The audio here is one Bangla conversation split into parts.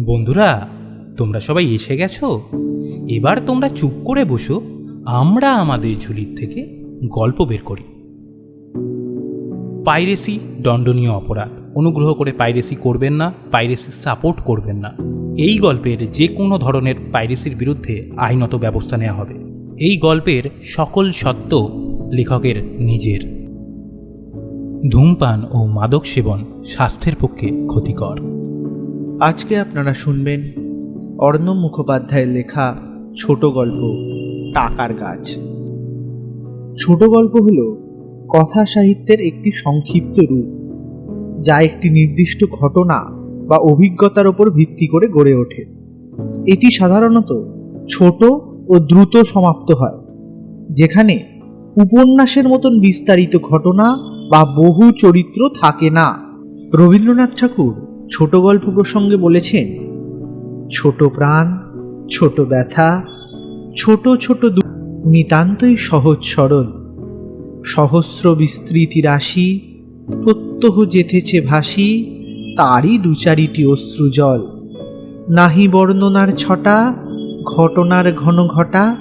বন্ধুরা, তোমরা সবাই এসে গেছো? এবার তোমরা চুপ করে বসো, আমরা আমাদের ঝুলির থেকে গল্প বের করি। পাইরেসি দণ্ডনীয় অপরাধ। অনুগ্রহ করে পাইরেসি করবেন না, পাইরেসি সাপোর্ট করবেন না। এই গল্পের যে কোনো ধরনের পাইরেসির বিরুদ্ধে আইনত ব্যবস্থা নেওয়া হবে। এই গল্পের সকল সত্য লেখকের নিজের। ধূমপান ও মাদক সেবন স্বাস্থ্যের পক্ষে ক্ষতিকর। আজকে আপনারা শুনবেন অর্ণব মুখোপাধ্যায়ের লেখা ছোট গল্প, টাকার গাছ। ছোট গল্প হল কথা সাহিত্যের একটি সংক্ষিপ্ত রূপ, যা একটি নির্দিষ্ট ঘটনা বা অভিজ্ঞতার ওপর ভিত্তি করে গড়ে ওঠে। এটি সাধারণত ছোট ও দ্রুত সমাপ্ত হয়, যেখানে উপন্যাসের মতন বিস্তারিত ঘটনা বা বহু চরিত্র থাকে না। রবীন্দ্রনাথ ঠাকুর ছোট গল্প প্রসঙ্গে বলেছেন, ছোট প্রাণ, ছোট ব্যথা, ছোট ছোট নিতান্তই সহজ সরল। সহস্র বিস্তৃতি রাশি, প্রত্যহ যেথেছে ভাসি, তারই দু চারিটি অশ্রুজল নাহি বর্ণনার ছটা, ঘটনার ঘন ঘটা,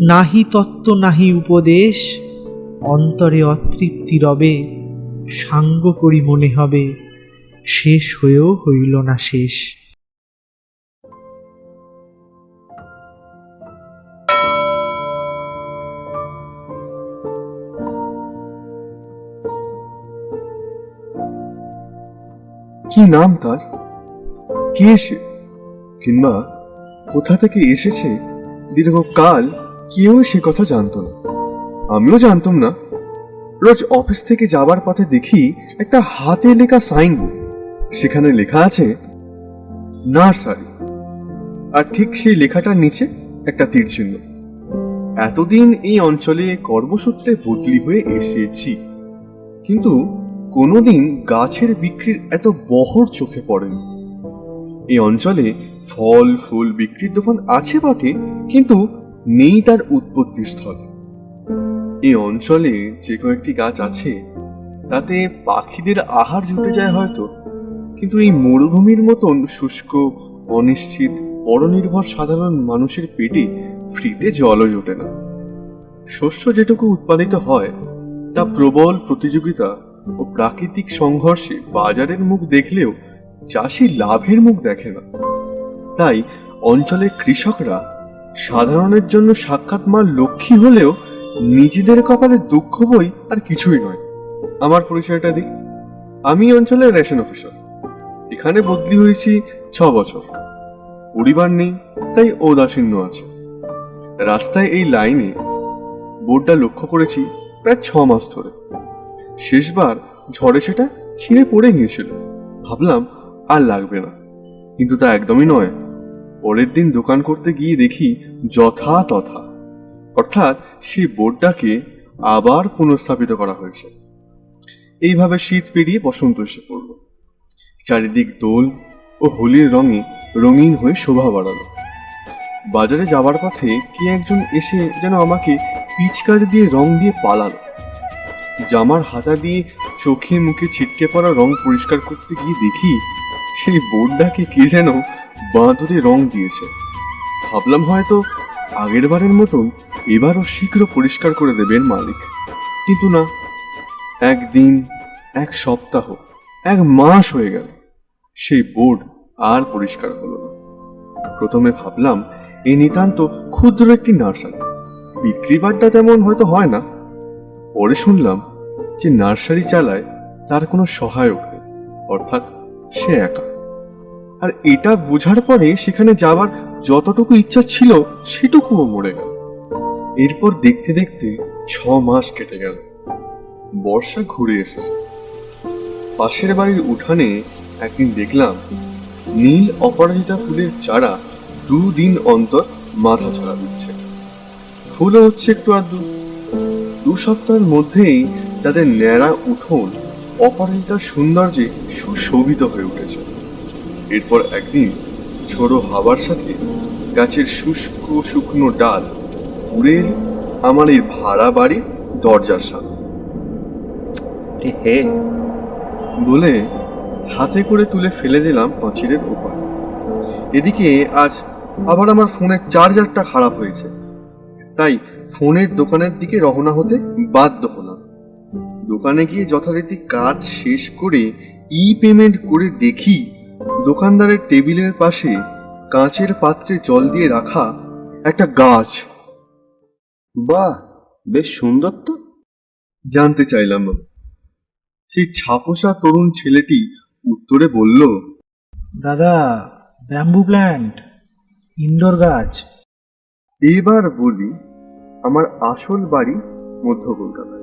নাহি তত্ত্ব, নাহি উপদেশ, অন্তরে অতৃপ্তি রবে, সাঙ্গ করি মনে হবে। শেষ হয়েও হইল না শেষ। কি নাম তার? কে সে? কিংবা কোথা থেকে এসেছে? দীর্ঘকাল কেউ সে কথা জানতো না। আমিও জানতাম না। রোজ অফিস থেকে যাবার পথে দেখি একটা হাতে লেখা সাইনবোর্ড। সেখানে লেখা আছে, নার্সারি। আর ঠিক সেই লেখাটার নিচে একটা তীর চিহ্ন। এতদিন এই অঞ্চলে কর্মসূত্রে বদলি হয়ে এসেছি, কিন্তু কোনোদিন গাছের বিক্রির এত বহর চোখে পড়েনি। এই অঞ্চলে ফল, ফুল বিক্রির দোকান আছে বটে, কিন্তু নেই তার উৎপত্তি স্থল। এই অঞ্চলে যে কয়েকটি গাছ আছে, তাতে পাখিদের আহার জুটে যায় হয়তো। কিন্তু এই মরুভূমির মতন শুষ্ক, অনিশ্চিত, পরনির্ভর সাধারণ মানুষের পেটে ফ্রিতে জলও জোটে না। শস্য যেটুকু উৎপাদিত হয়, তা প্রবল প্রতিযোগিতা ও প্রাকৃতিক সংঘর্ষে বাজারের মুখ দেখলেও চাষি লাভের মুখ দেখে না। তাই অঞ্চলের কৃষকরা সাধারণের জন্য সাক্ষাৎ মাল লক্ষ্মী হলেও নিজেদের কপালে দুঃখ বই আর কিছুই নয়। আমার পরিচয়টা দিই। আমি অঞ্চলের রেশন অফিসার। এখানে বদলি হয়েছি ছ বছর। পরিবার নেই, তাই ঔদাসীন্য আছে। রাস্তায় এই লাইনে বোর্ডটা লক্ষ্য করেছি প্রায় ছ মাস ধরে। শেষবার ঝড়ে সেটা ছিঁড়ে পড়ে গিয়েছিল। ভাবলাম আর লাগবে না। কিন্তু তা একদমই নয়। পরের দিন দোকান করতে গিয়ে দেখি যথা তথা অর্থাৎ সেই বোর্ডটাকে আবার পুনঃস্থাপিত করা হয়েছে। এইভাবে শীত পেরিয়ে বসন্ত এসে পড়ল। চারিদিক দোল ও হোলির রঙে রঙিন হয়ে শোভা বাড়ালো। বাজারে যাবার পথে কে একজন এসে যেন আমাকে পিচকার দিয়ে রং দিয়ে পালালো। জামার হাতা দিয়ে চোখে মুখে ছিটকে পড়া রং পরিষ্কার করতে গিয়ে দেখি সেই বোর্ডটাকে কে যেন বাঁধরে রং দিয়েছে। ভাবলাম হয়তো আগের বারের মতন এবারও শীঘ্র পরিষ্কার করে দেবেন মালিক। কিন্তু না, একদিন, এক সপ্তাহ, এক মাস হয়ে গেল। সেই বোর্ড আর পরিষ্কার হলো না। প্রথমে ভাবলাম, এই নিতান্ত ক্ষুদ্র একটি নার্সারি। বিক্রি বাড্ডা তেমন হয়তো হয় না। পরে শুনলাম যে নার্সারি চালায় তার কোনো সহায়ক নেই, অর্থাৎ সে একা। আর এটা বোঝার পরে সেখানে যাওয়ার যতটুকু ইচ্ছা ছিল সেটুকুও মরে গেল। এরপর দেখতে দেখতে ছ মাস কেটে গেল। বর্ষা ঘুরে এসেছে। পাশের বাড়ির উঠানে একদিন দেখলাম নীল অপরাজিতা ফুলের চারা দুদিন অন্তর মাথা ছাড়া দিচ্ছে। ফুলও হচ্ছে একটু আধটু। দু সপ্তাহের মধ্যেই তাদের ন্যাড়া উঠোন অপরাজিতার সৌন্দর্যে সুশোভিত হয়ে উঠেছে। এরপর একদিন ছোড়ো হাওয়ার সাথে গাছের শুষ্ক শুকনো ডাল উড়ে আমার এই ভাড়া বাড়ির দরজার সামনে। হে। বলে হাতে করে তুলে ফেলে দিলাম পাঁচিরের ওপার। এদিকে আজ আবার আমার ফোনের চার্জারটা খারাপ হয়েছে। তাই ফোনের দোকানের দিকে রওনা হতে বাধ্য হলাম। দোকানে গিয়ে যথারীতি কাজ শেষ করে ই পেমেন্ট করে দেখি দোকানদারের টেবিলের পাশে কাঁচের পাত্রে জল দিয়ে রাখা একটা গাছ। বাহ বেশ সুন্দর তো। জানতে চাইলাম। সেই ছাপোষা তরুণ ছেলেটি উত্তরে বলল দাদা ব্যাম্বু প্ল্যান্ট ইনডোর গাছ। এবার বলি আমার আসল বাড়ি মধ্য কলকাতায়।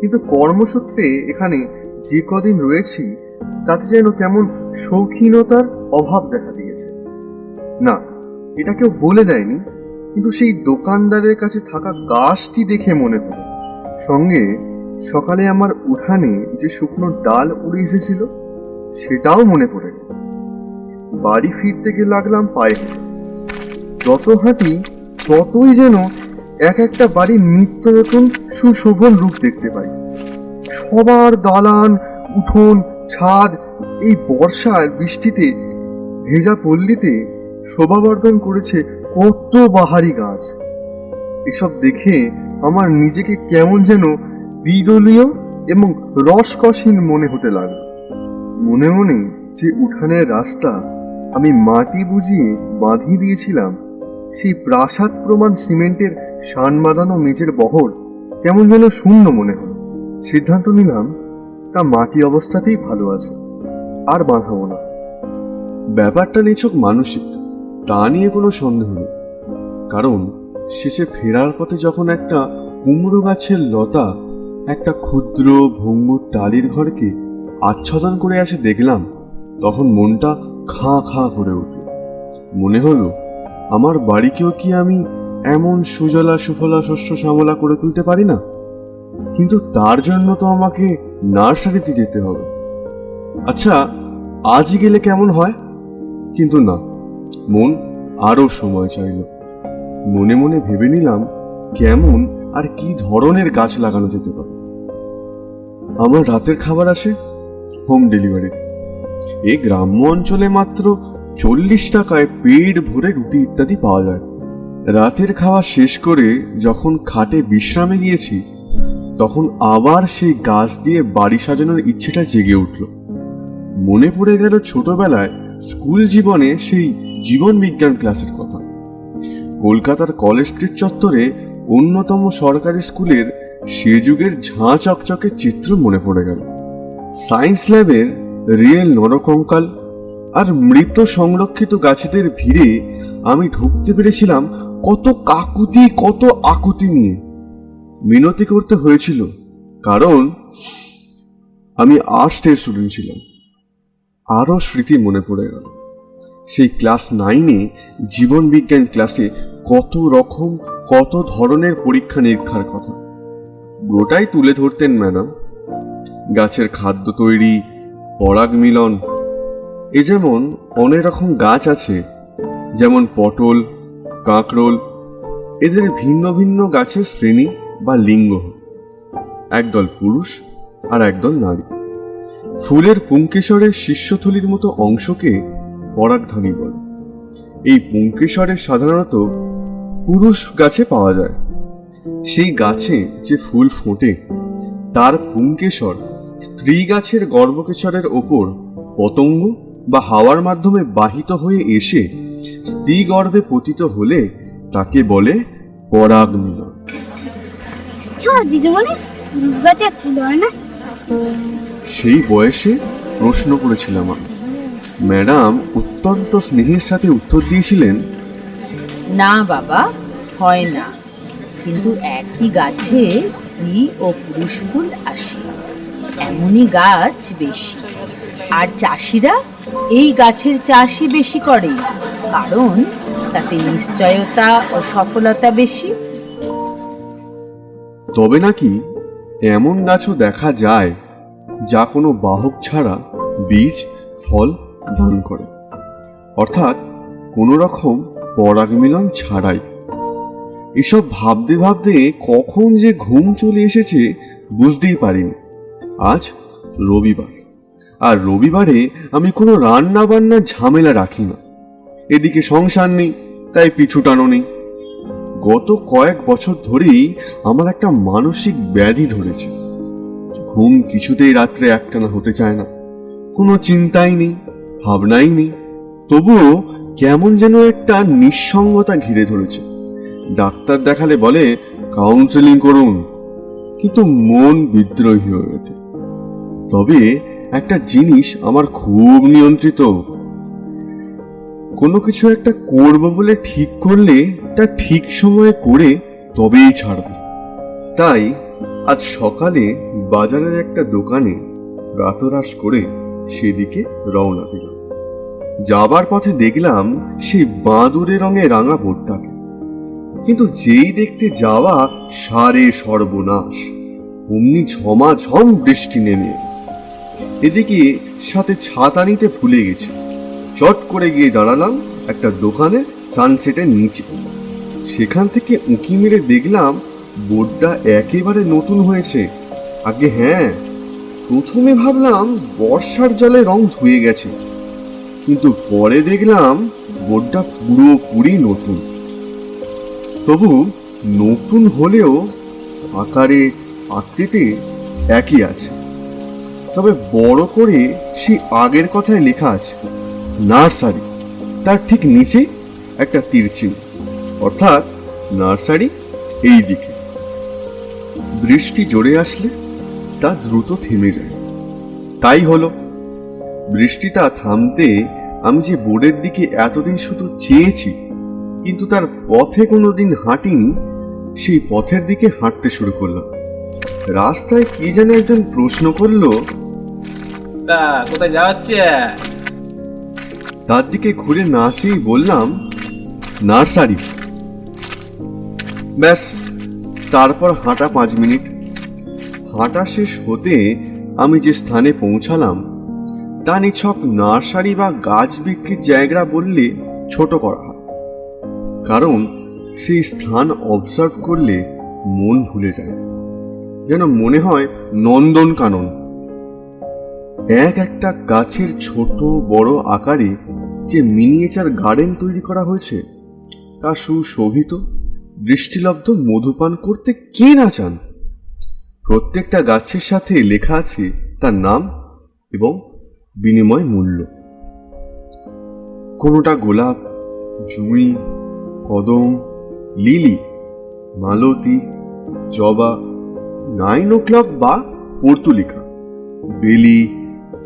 কিন্তু কর্মসূত্রে এখানে যে কদিন রয়েছি তাতে যেন কেমন শৌখিনতার অভাব দেখা দিয়েছে। না এটা কেউ বলে দেয়নি কিন্তু সেই দোকানদারের কাছে থাকা গাছটি দেখে মনে হলো। সঙ্গে সকালে আমার উঠানে যে শুকনো ডাল উড়ে এসেছিল সেটাও মনে পড়ে। গেল বাড়ি ফিরতে গিয়ে লাগলাম পায়ে। হেঁটে। যত হাঁটি, ততই যেন এক একটা বাড়ির নিত্য নতুন সুশোভন রূপ দেখতে পাই। সবার দালান, উঠোন, ছাদ, এই বর্ষার বৃষ্টিতে ভেজা পল্লীতে শোভাবর্ধন করেছে কত বাহারি গাছ। এসব দেখে আমার নিজেকে কেমন যেন বিদলীয় এবং রসকসহীন মনে হতে লাগল। মনে মনে যে উঠানের রাস্তা আমি মাটি বুঝিয়ে বাঁধিয়ে দিয়েছিলাম, সেই প্রাসাদ প্রমাণ সিমেন্টের সান বাঁধানো মেঝের বহর কেমন যেন শূন্য মনে হলো সিদ্ধান্ত নিলাম, তা মাটি অবস্থাতেই ভালো আছে, আর বাঁধাবো না। ব্যাপারটা নিছক মানসিক, তা নিয়ে কোনো সন্দেহ নেই। কারণ শেষে ফেরার পথে যখন একটা কুমড়ো গাছের লতা একটা ক্ষুদ্র ভঙ্গুর টালির ঘরকে আচ্ছাদন করে আসে দেখলাম, তখন মনটা খাঁ খাঁ করে উঠল। মনে হলো, আমার বাড়িকেও কি আমি এমন সুজলা সুফলা শস্য শ্যামলা করে তুলতে পারি না? কিন্তু তার জন্য তো আমাকে নার্সারিতে যেতে হবে। আচ্ছা আজ গেলে কেমন হয়? কিন্তু না, মন আরও সময় চাইল। মনে মনে ভেবে নিলাম, কেমন আর কি ধরনের গাছ লাগানো যেতে পারে? আমার রাতের খাবার আসে? Home delivery. এই গ্রাম্য অঞ্চলে মাত্র চল্লিশ টাকায় পেট ভরে রুটি ইত্যাদি পাওয়া যায়। রাতের খাওয়া শেষ করে যখন খাটে বিশ্রামে গিয়েছি, তখন আবার সেই গাছ দিয়ে বাড়ি সাজানোর ইচ্ছেটা জেগে উঠল। মনে পড়ে গেল ছোটবেলায় স্কুল জীবনে সেই জীবন বিজ্ঞান ক্লাসের কথা। কলকাতার কলেজ স্ট্রিট চত্বরে অন্যতম সরকারি স্কুলের সে যুগের ঝাঁ চকচকে চিত্র মনে পড়ে গেল। সায়েন্স ল্যাবের রিয়েল নরকঙ্কাল আর মৃত সংরক্ষিত গাছেদের ভিড়ে আমি ঢুকতে পেরেছিলাম কত কাকুতি, কত আকুতি নিয়ে। মিনতি করতে হয়েছিল, কারণ আমি আর্টসের স্টুডেন্ট ছিলাম। আরও স্মৃতি মনে পড়ে গেল। সেই ক্লাস নাইনে জীবন বিজ্ঞান ক্লাসে কত রকম, কত ধরনের পরীক্ষা নিরীক্ষার কথা। গোটাই তুলে ধরতেন ম্যাডাম। গাছের খাদ্য তৈরি, পরাগ মিলন। এ যেমন অনেক রকম গাছ আছে, যেমন পটল, কাঁকরোল। এদের ভিন্ন ভিন্ন গাছের শ্রেণি বা লিঙ্গ। একদল পুরুষ আর একদল নারী। ফুলের পুঙ্কেশ্বরের শিষ্যথলির মতো অংশকে পরাগধানী বলে। এই পুঙ্কেশ্বরের সাধারণত পুরুষ গাছে পাওয়া যায়। সেই গাছে যে ফুল ফোটে, তার পুঙ্কেশ্বর স্ত্রী গাছের গর্ভকেশ্বরের ওপর পতঙ্গ বা হাওয়ার মাধ্যমে বাহিত হয়ে এসে স্ত্রী গর্ভে পতিত হলে তাকে বলে পরাগ মিলন সেই বয়সে প্রশ্ন করেছিলাম আমি। ম্যাডাম অত্যন্ত স্নেহের সাথে উত্তর দিয়েছিলেন না বাবা হয় না। কিন্তু একই গাছে স্ত্রী ও পুরুষ ফুল আসে। এমনই গাছ বেশি। আর চাষিরা এই গাছের চাষই বেশি করে, কারণ তাতে নিশ্চয়তা ও সফলতা বেশি। তবে নাকি এমন গাছও দেখা যায় যা কোনো বাহক ছাড়া বীজ, ফল দান করে। অর্থাৎ কোনো রকম পরাগ মিলন ছাড়াই। এসব ভাবতে ভাবতে কখন যে ঘুম চলে এসেছে বুঝতেই পারিনি। আজ রবিবার। আর রবিবারে আমি কোনো রান্না বান্নার ঝামেলা রাখি না। এদিকে সংসার নেই, তাই পিছু টানো নেই। গত কয়েক বছর ধরেই আমার একটা মানসিক ব্যাধি ধরেছে। ঘুম কিছুতেই রাত্রে একটানা হতে চায় না। কোনো চিন্তাই নেই, ভাবনাই নেই। তবুও কেমন যেন একটা নিঃসঙ্গতা ঘিরে ধরেছে। ডাক্তার দেখালে বলে কাউন্সেলিং করুন। কিন্তু মন বিদ্রোহী হয়ে ওঠে। তবে একটা জিনিস আমার খুব নিয়ন্ত্রিত। কোনো কিছু একটা করব বলে ঠিক করলে তা ঠিক সময়ে করে তবেই ছাড়ব। তাই আজ সকালে বাজারের একটা দোকানে রাতরাস করে সেদিকে রওনা দিলাম। যাবার পথে দেখলাম সেই বাঁদুরে রঙে রাঙা বোর্ডটাকে কিন্তু যেই দেখতে যাওয়া সারে সর্বনাশ, অমনি ঝমাঝম বৃষ্টি নেমে এলো। এদিকে সাথে ছাতা নিতে ভুলে গেছি। চট করে গিয়ে দাঁড়ালাম একটা দোকানে সানসেটের নিচে। সেখান থেকে উঁকি মেরে দেখলাম বোর্ডটা একেবারে নতুন হয়েছে। আগে হ্যাঁ প্রথমে ভাবলাম বর্ষার জলে রং ধুয়ে গেছে। কিন্তু পরে দেখলাম বোর্ডটা পুরোপুরি নতুন। তবু নতুন হলেও আকারে, আকৃতিতে একই আছে। তবে বড় করে সেই আগের কথায় লেখা আছে, নার্সারি। তার ঠিক নিচে একটা তীর চিহ্ন। অর্থাৎ নার্সারি এই দিকে। বৃষ্টি জোরে আসলে তা দ্রুত থেমে যায়। তাই হলো। বৃষ্টিটা থামতে আমি যে বোর্ডের দিকে এতদিন শুধু চেয়েছি, কিন্তু তার পথে কোনোদিন হাঁটিনি, সেই পথের দিকে হাঁটতে শুরু করলাম। রাস্তায় কি যেন একজন প্রশ্ন করল কোথায় যাচ্ছে তার দিকে ঘুরে না আসেই বললাম, নার্সারি। ব্যাস, তারপর হাঁটা পাঁচ মিনিট। হাঁটা শেষ হতে আমি যে স্থানে পৌঁছালাম, তা নিছক নার্সারি বা গাছ বিক্রির জায়গা বললে ছোট করা হয়। কারণ সেই স্থান অবজার্ভ করলে মন ভুলে যায়। যেন মনে হয় নন্দন কানন এক একটা গাছের ছোট বড় আকারে যে মিনিয়েচার গার্ডেন তৈরি করা হয়েছে, তা সুশোভিত, দৃষ্টিলব্ধ মধুপান করতে কে না চান? প্রত্যেকটা গাছের সাথে লেখা আছে তার নাম এবং বিনিময় মূল্য। কোনোটা গোলাপ, জুঁই, কদম, লিলি, মালতী, জবা, নাইন ও ক্লক বা পর্তুলিকা, বেলি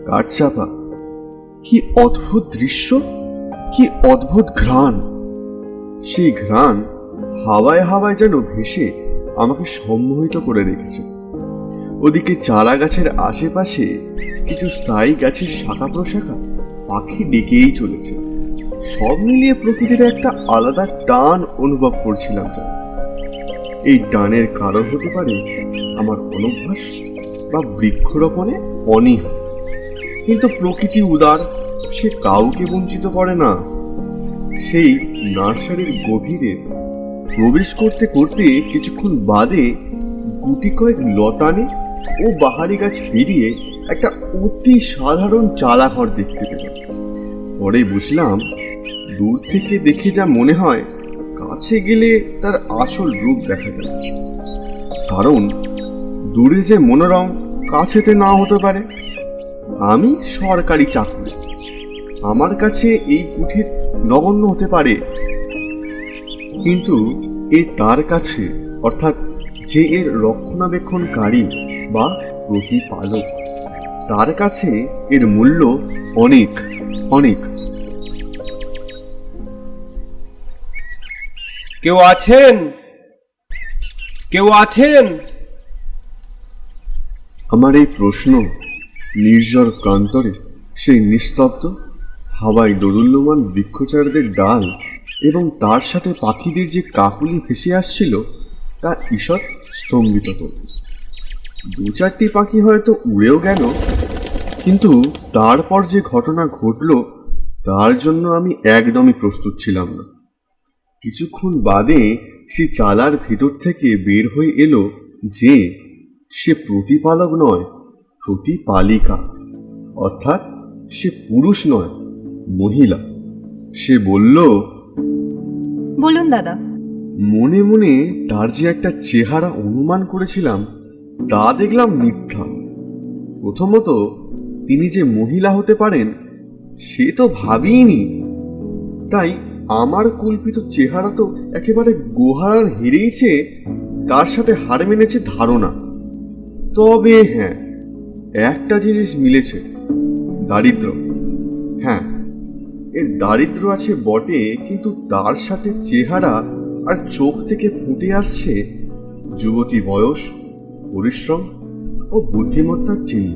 কাঠচাপা। কি অদ্ভুত দৃশ্য, কি অদ্ভুত ঘ্রাণ। সেই ঘ্রাণ হাওয়ায় হাওয়ায় যেন ভেসে আমাকে সম্মোহিত করে রেখেছে। ওদিকে চারা গাছের আশেপাশে কিছু স্থায়ী গাছের শাখা প্রশাখা পাখি ডেকেই চলেছে। সব মিলিয়ে প্রকৃতির একটা আলাদা টান অনুভব করছিলাম যেন এই টানের কারণ হতে পারে আমার অনভ্যাস বা বৃক্ষরোপণে অনীহা। কিন্তু প্রকৃতি উদার, সে কাউকে বঞ্চিত করে না। সেই নার্সারির গভীরে প্রবেশ করতে করতে কিছুক্ষণ বাদে গুটি কয়েক লতানে ও বাহারি গাছ পেরিয়ে একটা অতি সাধারণ চালাঘর দেখতে পেলাম পরে বুঝলাম, দূর থেকে দেখে যা মনে হয়, কাছে গেলে তার আসল রূপ দেখা যায়। কারণ দূরে যে মনোরম, কাছেতে না হতে পারে। আমি সরকারি চাকরি। আমার কাছে এই কুঠির নগণ্য হতে পারে। কিন্তু এ তার কাছে অর্থাৎ যে এর রক্ষণাবেক্ষণকারী বা প্রতিপালক তার কাছে এর মূল্য অনেক অনেক। কেউ আছেন? কেউ আছেন? আমার এই প্রশ্ন নির্জর প্রান্তরে সেই নিস্তব্ধ, হাওয়ায় দোদুল্যমান বৃক্ষচারদের ডাল এবং তার সাথে পাখিদের যে কাকুলি ভেসে আসছিল, তা ঈষৎ স্তম্ভিত করল দু চারটি পাখি হয়তো উড়েও গেল, কিন্তু তারপর যে ঘটনা ঘটল, তার জন্য আমি একদমই প্রস্তুত ছিলাম না। কিছুক্ষণ বাদে সে চালার ভিতর থেকে বের হয়ে এলো যে সে প্রতিপালক নয় প্রতিপালিকা অর্থাৎ সে পুরুষ নয় মহিলা। সে বলল বলুন দাদা। মনে মনে তার যে একটা চেহারা অনুমান করেছিলাম তা দেখলাম মিথ্যা। প্রথমত তিনি যে মহিলা হতে পারেন সে তো ভাবিনি। তাই আমার কল্পিত চেহারা তো একেবারে গোহারার হেরেইছে তার সাথে হার মেনেছে ধারণা। তবে হ্যাঁ একটা জিনিস মিলেছে দারিদ্র হ্যাঁ এর দারিদ্র আছে বটে, কিন্তু তার সাথে চেহারা আর চোখ থেকে ফুটে আসছে যুবতী বয়স, পরিশ্রম ও বুদ্ধিমত্তার চিহ্ন।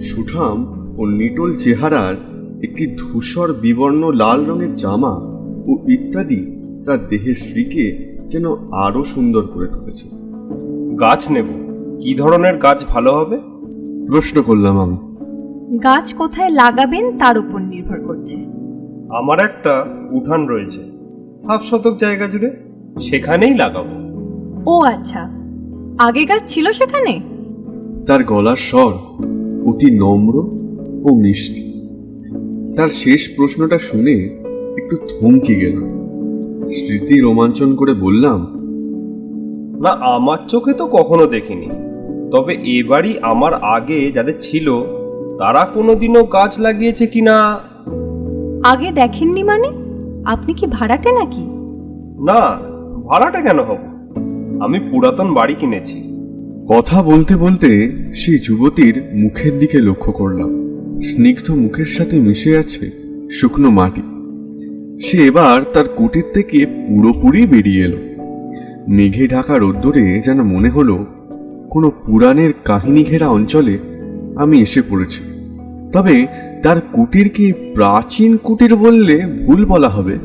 সুঠাম ও নিটল চেহারার একটি ধূসর বিবর্ণ লাল রঙের জামা ও ইত্যাদি তার দেহের স্ত্রীকে যেন আরও সুন্দর করে তুলেছে। গাছ নেব। কি ধরনের গাছ ভালো হবে? প্রশ্ন করলাম আমি। গাছ কোথায় লাগাবেন তার উপর নির্ভর করছে। আমার একটা উঠান রয়েছে। হাফ শতক জায়গা জুড়ে সেখানেই লাগাবো। ও আচ্ছা। আগে গাছ ছিল সেখানে? তার গলার স্বর অতি নম্র ও মিষ্টি। তার শেষ প্রশ্নটা শুনে একটু থমকে গেল। স্মৃতি রোমাঞ্চন করে বললাম না আমার চোখে তো কখনো দেখিনি। তবে এবারই আমার আগে যাদের ছিল তারা কোনোদিনও গাছ লাগিয়েছে কিনা? আগে দেখেননি মানে? আপনি কি ভাড়াটে নাকি? না ভাড়াটা কেন হব? আমি পুরাতন বাড়ি কিনেছি। কথা বলতে বলতে সেই যুবতীর মুখের দিকে লক্ষ্য করলাম। স্নিগ্ধ মুখের সাথে মিশে আছে শুকনো মাটি। সে এবার তার কুটির থেকে পুরোপুরি বেরিয়ে এলো। মেঘে ঢাকা রোদ্দুরে যেন মনে হলো কোনো পুরাণের কাহিনী ঘেরা অঞ্চলে আমি এসে পড়েছি। তবে তার কুটিরকে প্রাচীন কুটির বললে ভুল বলা হবে?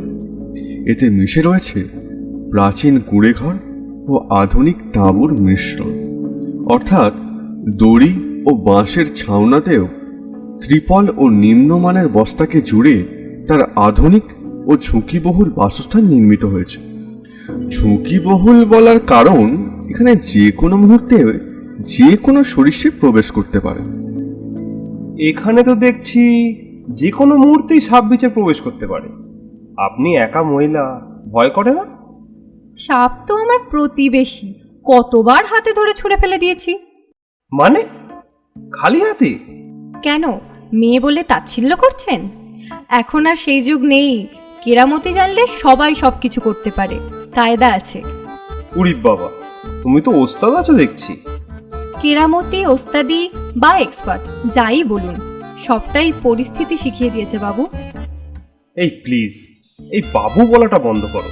এতে মিশে রয়েছে প্রাচীন কুড়েঘর ও আধুনিক তাঁবুর মিশ্রণ। অর্থাৎ দড়ি ও বাঁশের ছাউনাতেও ত্রিপল ও নিম্নমানের বস্তাকে জুড়ে তার আধুনিক ও ঝুঁকিবহুল বাসস্থান নির্মিত হয়েছে। ঝুঁকিবহুল বলার কারণ এখানে যে কোনো মুহূর্তে যে কোনো সরীসৃপ প্রবেশ করতে পারে। এখানে তো দেখছি যে কোনো মুহূর্তেই সাপ বিচে প্রবেশ করতে পারে। আপনি একা মহিলা ভয় করে না? সাপ তো আমার প্রতিবেশী। কতবার হাতে ধরে ছুঁড়ে ফেলে দিয়েছি। মানে? খালি হাতে? কেন? মেয়ে বলে তাচ্ছিল্য করছেন? এখন আর সেই যুগ নেই। কেরামতি জানলে সবাই সবকিছু করতে পারে। কায়দা আছে। উরি বাবা তুমি তো ওস্তাদ আছো দেখছি। কেরামতি ওস্তাদি বা এক্সপার্ট যাই বলুন সবটাই পরিস্থিতি শিখিয়ে দিয়েছে বাবু। এই প্লিজ এই বাবু বলাটা বন্ধ করো।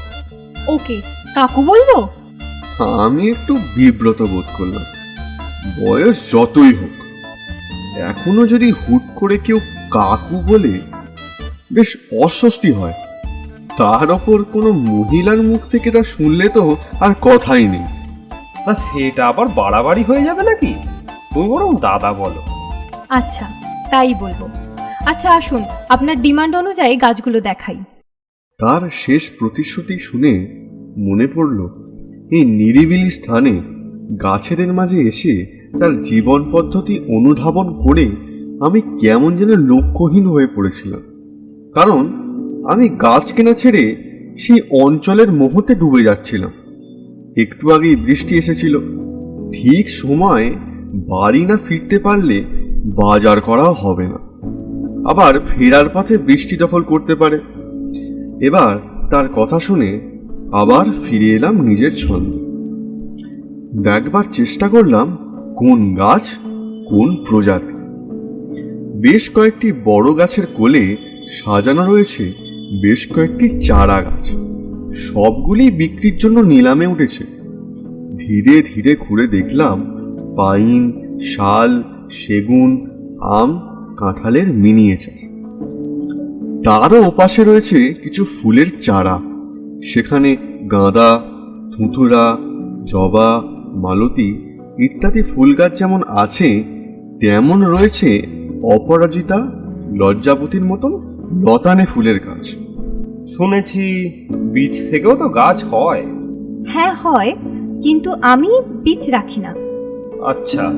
ওকে কাকু বলব? আমি একটু বিব্রত বোধ করলাম। বয়স যতই হোক এখনও যদি হুট করে কেউ কাকু বলে বেশ অস্বস্তি হয় তার ওপর কোনো মহিলার মুখ থেকে তা শুনলে তো আর কথাই নেই। না সেটা আবার বাড়াবাড়ি হয়ে যাবে নাকি? তুমি বরং দাদা বলো। আচ্ছা তাই বলব। আচ্ছা আসুন আপনার ডিমান্ড অনুযায়ী গাছগুলো দেখাই। তার শেষ প্রতিশ্রুতি শুনে মনে পড়ল এই নিরিবিলি স্থানে গাছেদের মাঝে এসে তার জীবন পদ্ধতি অনুধাবন করে আমি কেমন যেন লক্ষ্যহীন হয়ে পড়েছিলাম। কারণ আমি গাছ কেনা ছেড়ে সেই অঞ্চলের মোহতে ডুবে যাচ্ছিলাম। একটু আগেই বৃষ্টি এসেছিল। ঠিক সময় বাড়ি না ফিরতে পারলে বাজার করাও হবে না। আবার ফেরার পথে বৃষ্টি দখল করতে পারে। এবার তার কথা শুনে আবার ফিরে এলাম নিজের ছন্দে। দেখবার চেষ্টা করলাম কোন গাছ, কোন প্রজাতি। বেশ কয়েকটি বড় গাছের কোলে সাজানো রয়েছে, বেশ কয়েকটি চারা গাছ। সবগুলি বিক্রির জন্য নিলামে উঠেছে। ধীরে ধীরে ঘুরে দেখলাম পাইন, শাল, সেগুন, আম, কাঁঠালের মিনিয়েচার। তারও ওপাশে রয়েছে কিছু ফুলের চারা। সেখানে গাঁদা ধুতুরা জবা, মালতী ইত্যাদি ফুল গাছ যেমন আছে, তেমন রয়েছে অপরাজিতা, লজ্জাবতীর মতন লতানে ফুলের গাছ। শুনেছি বীজ থেকেও তো গাছ হয়। হ্যাঁ হয় কিন্তু আমি বীজ রাখি না। আচ্ছা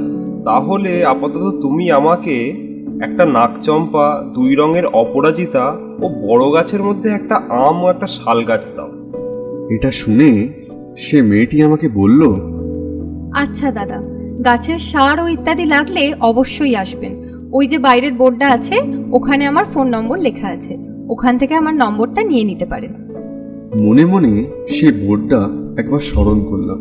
তাহলে আপাতত তুমি আমাকে একটা নাকচম্পা দুই রঙের অপরাজিতা ও বড় গাছের মধ্যে একটা আম ও একটা শাল গাছ দাও। এটা শুনে সে মেয়েটি আমাকে বলল আচ্ছা দাদা গাছের সার ও ইত্যাদি লাগলে অবশ্যই আসবেন। ওই যে বাইরের বোর্ডটা আছে ওখানে আমার ফোন নম্বর লেখা আছে। ওখান থেকে আমার নম্বরটা নিয়ে নিতে পারেন। মনে মনে সে বোর্ডটা একবার স্মরণ করলাম।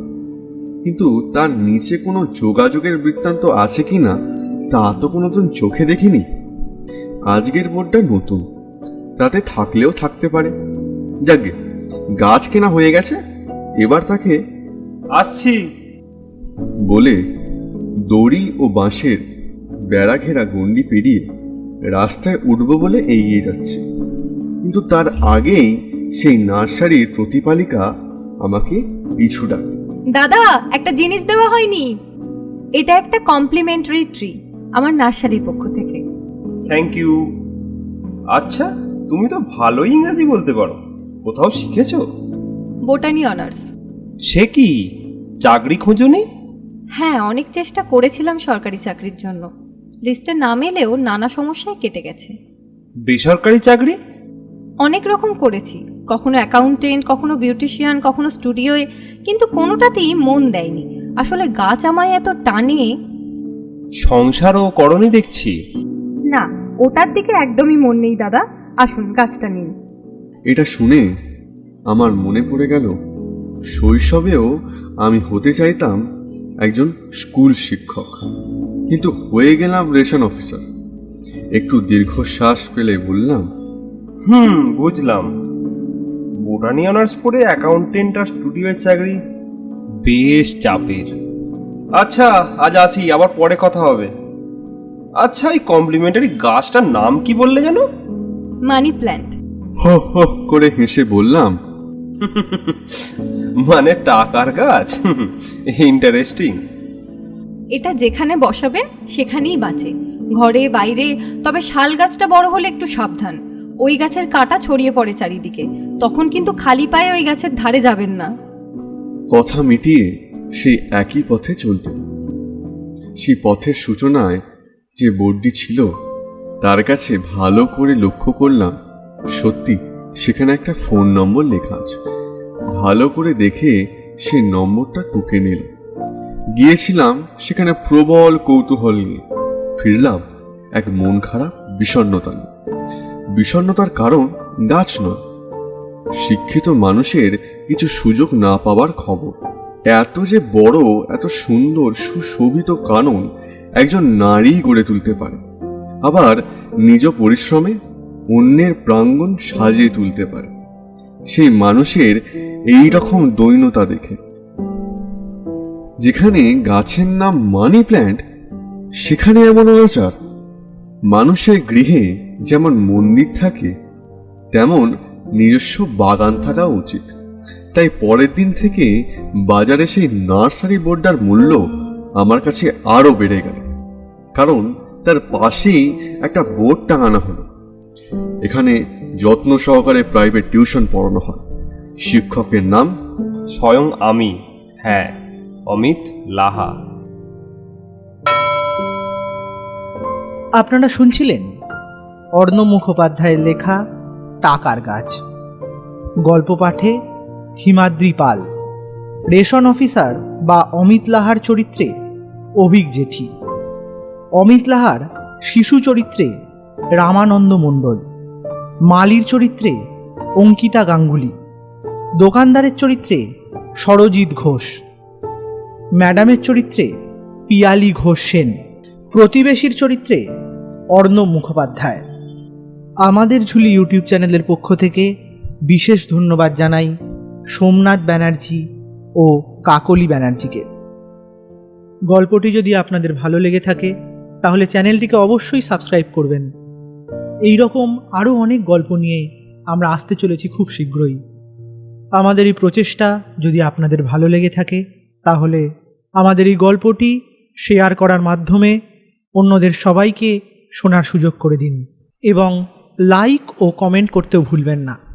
কিন্তু তার নিচে কোনো যোগাযোগের বৃত্তান্ত আছে কি না তা তো কোনোদিন চোখে দেখিনি। আজকের বোর্ডটা নতুন তাতে থাকলেও থাকতে পারে। যাকে গাছ কেনা হয়ে গেছে এবার তাকে আসছি। বলে দড়ি ও বাঁশের বেড়া ঘেরা গণ্ডি পেরিয়ে রাস্তায় উঠব বলে এগিয়ে যাচ্ছে। কিন্তু তার আগেই সেই নার্সারির প্রতিপালিকা আমাকে পিছু ডাকে। দাদা একটা জিনিস দেওয়া হয়নি। এটা একটা কমপ্লিমেন্টারি ট্রি আমার নার্সারির পক্ষ থেকে। থ্যাংক ইউ আচ্ছা তুমি তো ভালোই ইংরাজি বলতে পারো। কোথাও শিখেছো? বোটানি অনার্স সে কি? চাকরি খোঁজনি হ্যাঁ অনেক চেষ্টা করেছিলাম সরকারি চাকরির জন্য। লিস্টে নাম এলেও নানা সমস্যায় কেটে গেছে। বেসরকারি চাকরি? অনেক রকম করেছি। কখনো অ্যাকাউন্টেন্ট কখনো বিউটিশিয়ান কখনো স্টুডিওয়ে কিন্তু কোনোটাতেই মন দেয়নি। আসলে গাছ আমায় এত টানে। সংসারও করণই দেখছি। না ওটার দিকে একদমই মন নেই দাদা। আসুন গাছটা নিন। এটা শুনে আমার মনে পড়ে গেল শৈশবেও আমি হতে চাইতাম একজন স্কুল শিক্ষক। কিন্তু হয়ে গেলাম রেশন অফিসার একটু দীর্ঘশ্বাস পেলে বললাম হুম বুঝলাম। বোটানি অনার্স পড়ে অ্যাকাউন্টেন্ট আর স্টুডিওর চাকরি বেশ চাপের। আচ্ছা আজ আসি আবার পরে কথা হবে। আচ্ছা এই কমপ্লিমেন্টারি গাছটার নাম কি বললে যেন? Money plant. হো হো করে হেসে বললাম। মানে টাকার গাছ? ইন্টারেস্টিং। এটা যেখানে বসাবেন সেখানেই বাঁচে। ঘরে বাইরে তবে শাল গাছটা বড় হলে একটু সাবধান। ওই গাছের কাঁটা ছড়িয়ে পড়ে চারিদিকে। তখন কিন্তু খালি পায়ে ওই গাছের ধারে যাবেন না। কথা মিটিয়ে সেই একই পথে চলতে সেই পথের সূচনায় যে বোর্ডটি ছিল, তার কাছে ভালো করে লক্ষ্য করলাম, সত্যি সেখানে একটা ফোন নম্বর লেখা আছে। ভালো করে দেখে সে নম্বরটা টুকে নিল। গিয়েছিলাম সেখানে প্রবল কৌতূহল নিয়ে। ফিরলাম এক মন খারাপ বিষণ্ণতা নিয়ে। বিষণ্ণতার কারণ গাছ নয়। শিক্ষিত মানুষের কিছু সুযোগ না পাওয়ার খবর। এত যে বড়, এত সুন্দর, সুশোভিত কানন একজন নারী গড়ে তুলতে পারে। আবার নিজ পরিশ্রমে অন্যের প্রাঙ্গণ সাজিয়ে তুলতে পারে। সেই মানুষের এই রকম দৈনতা দেখে। যেখানে গাছের নাম মানি প্ল্যান্ট সেখানে এমন অনাচার মানুষের গৃহে যেমন মন্দির থাকে তেমন নিজস্ব বাগান থাকা উচিত। তাই পরের দিন থেকে বাজারে সেই নার্সারি বোর্ডটার মূল্য আমার কাছে আরও বেড়ে গেল। কারণ তার পাশেই একটা বোর্ড টাঙানো হলো। এখানে যত্ন সহকারে প্রাইভেট টিউশন পড়ানো হয়। শিক্ষকের নাম? স্বয়ং আমি। হ্যাঁ অমিত লাহা। আপনারা শুনছিলেন অর্ণ মুখোপাধ্যায়ের লেখা টাকার গাছ। গল্প পাঠে হিমাদ্রি পাল। রেশন অফিসার বা অমিত লাহার চরিত্রে অভিক জেঠি। অমিত লাহার শিশু চরিত্রে রামানন্দ মণ্ডল। মালির চরিত্রে অঙ্কিতা গাঙ্গুলি। দোকানদারের চরিত্রে সরজিৎ ঘোষ। ম্যাডামের চরিত্রে পিয়ালি ঘোষ সেন। প্রতিবেশীর চরিত্রে অর্ণব মুখোপাধ্যায়। আমাদের ঝুলি ইউটিউব চ্যানেলের পক্ষ থেকে বিশেষ ধন্যবাদ জানাই সোমনাথ ব্যানার্জি ও কাকলি ব্যানার্জিকে। গল্পটি যদি আপনাদের ভালো লেগে থাকে, তাহলে চ্যানেলটিকে অবশ্যই সাবস্ক্রাইব করবেন। এই রকম আরও অনেক গল্প নিয়ে আমরা আসতে চলেছি খুব শীঘ্রই। আমাদের এই প্রচেষ্টা যদি আপনাদের ভালো লেগে থাকে, তাহলে আমাদের এই গল্পটি শেয়ার করার মাধ্যমে অন্যদের সবাইকে শোনার সুযোগ করে দিন। এবং লাইক ও কমেন্ট করতেও ভুলবেন না।